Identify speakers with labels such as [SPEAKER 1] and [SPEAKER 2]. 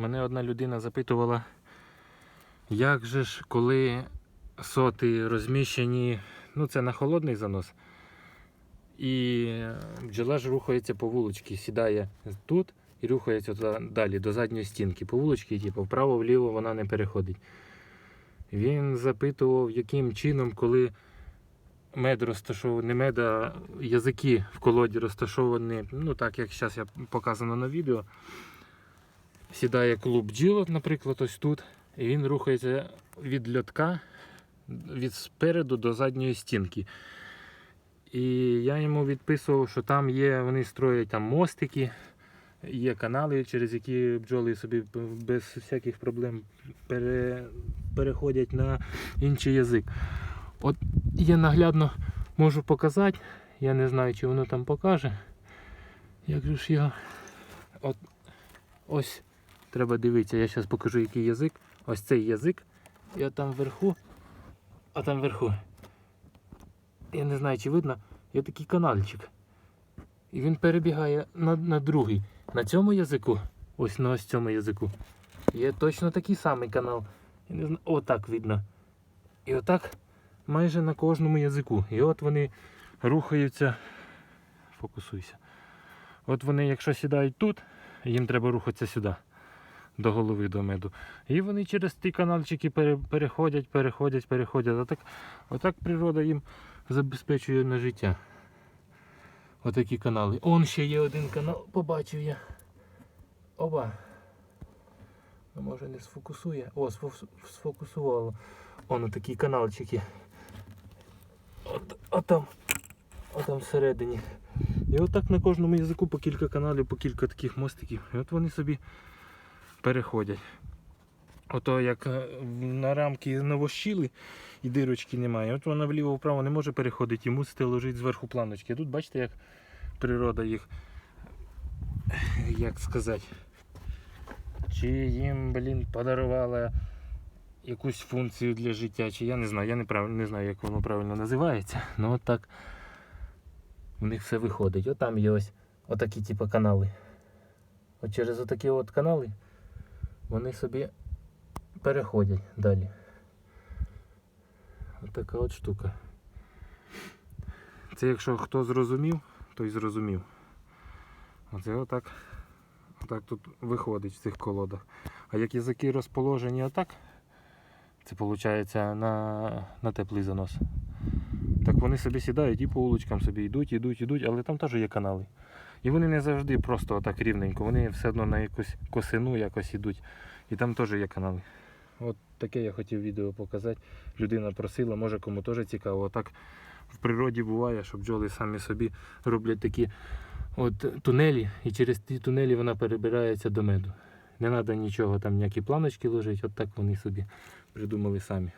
[SPEAKER 1] Мене одна людина запитувала, як же ж, коли соти розміщені, ну це на холодний занос, і бджола ж рухається по вулочці, сідає тут і рухається далі, до задньої стінки. По вулочці, типу, вправо-вліво вона не переходить. Він запитував, яким чином, коли мед розташований, не мед, а язики в колоді розташовані, ну так як зараз я показано на відео. Сідає клуб бджілок, наприклад, ось тут, і він рухається від льотка від спереду до задньої стінки. І я йому відписував, що там є, вони строять там мостики, є канали, через які бджоли собі без всяких проблем пере, переходять на інший язик. От я наглядно можу показати, я не знаю, чи воно там покаже. Як же ж я. От ось треба дивитися, я зараз покажу, який язик. Ось цей язик. От там вверху, а там вверху. Я не знаю, чи видно, є такий канальчик. І він перебігає на, на другий. На цьому язику, ось на ось цьому язику. Є точно такий самий канал. Я не знаю, отак видно. І отак майже на кожному язику. І от вони рухаються. Фокусуйся. От вони, якщо сідають тут, їм треба рухатися сюди, до голови до меду. І вони через ті каналчики пере- переходять, переходять, переходять. Отак, отак природа їм забезпечує на життя. Отакі канали. Он ще є один канал, побачив я. Оба. Ну, може не сфокусує. О, сфокусувало. Он такі каналчики. От, отам. Отам всередині. І отак на кожному язику по кілька каналів, по кілька таких мостиків. І от вони собі переходять. Ото як е, на рамки навощили і дирочки немає. От вона вліво-вправо не може переходити і мусите ложити зверху планочки. Тут бачите, як природа їх, як сказати, чи їм, блін, подарувала якусь функцію для життя, чи я не знаю, я не, прав... не знаю, як воно правильно називається. Ну от так в них все виходить. От там є ось отакі типу канали. От через отакі от канали вони собі переходять далі. От така от штука. Це якщо хто зрозумів, той зрозумів. Оце отак, отак тут виходить в цих колодах. А як язики розположені отак, це виходить на, на теплий занос. Так вони собі сідають і по вуличкам собі йдуть, йдуть, йдуть, але там теж є канали. І вони не завжди просто отак рівненько, вони все одно на якусь косину якось ідуть. І там теж є канали. От таке я хотів відео показати. Людина просила, може кому теж цікаво. Отак в природі буває, що бджоли самі собі роблять такі от тунелі, і через ті тунелі вона перебирається до меду. Не треба нічого, там ніякі планочки ложити, от так вони собі придумали самі.